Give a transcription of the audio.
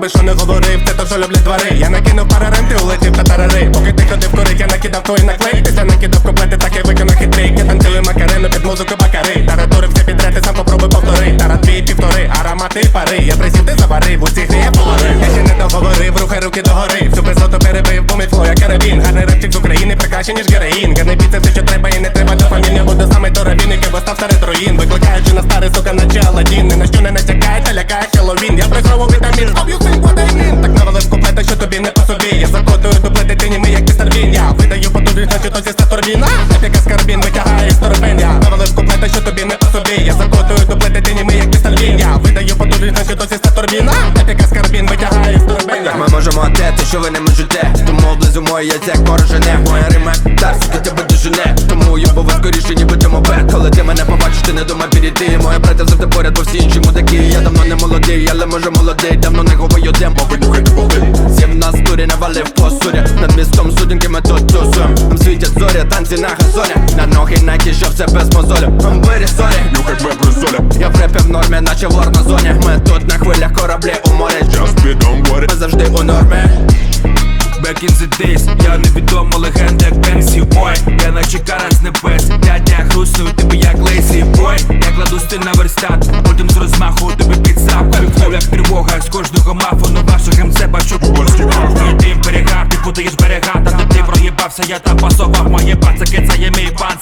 би що не говорив, це то, що люблять двори. Я накинув парарем, улетів та тарари. Поки ти ходив курить, я накидав твої наклей. Після накидав куплети, так і виконав хитрий. Я танцюю макарену під музику бакари. Таратури все підряд, ти сам попробуй повтори. Тара дві півтори, аромати пари. Я присів, ти заварив, у цій грі я поварив Я ще не договорив, рухай руки догори. Всю писоту перебив, бо мій як карабін. Гарний репчик з України, прикраще, ніж героїн. Гарний біт, це все, що треба, і не треба дофамін Я буду саме торавін, який постав серед руїн. Викликаючи на старий, сука, наче Аладдін. Ні на що не натякає, та Хеллоуін. Я приховував вітамін, I mean Так навалив куплета, що тобі не по собі. Я закотую дуплети, ти німи, як містер Він Я видаю потужність, значить то зі статурбін Епіка з карабін, витягає з торбин Я навалив куплета, що тобі не по собі. Я закотую дуплети, ти німи, як містер Він Я видаю потужність, значить то зі статурбін Епіка з карабін, витягає з торбин ми можемо те, що ви не можете. Тому облизу моє як порожене. Моя рима так підійти завжди поряд, бо всі інші мудаки. Я давно не молодий, але може молодий. Давно не говорю дембо, ви нюхайте води Сім на стурі навалив посуря Над містом судінки ми тут тусуєм Нам світять зорі, танці на газоні. На ноги найки, що все без мозолю Вирі сорі, Нюхай брезоля я в репі в нормі, наче вор на зоні Ми тут на хвилях кораблі у морі. Just be don't worry. Ми завжди у нормі. Back in the days, я невідома легенда як Бенсі Ой, я наче кара з небес верстат Потім з розмаху тобі під запку Флоу як тривога. З кожного мафону Ваших МЦ бачу. Кубанський Ти берега, ти путаєш берега. Та ти проїбався, я там пасував. Моє пацаки, це є мій пан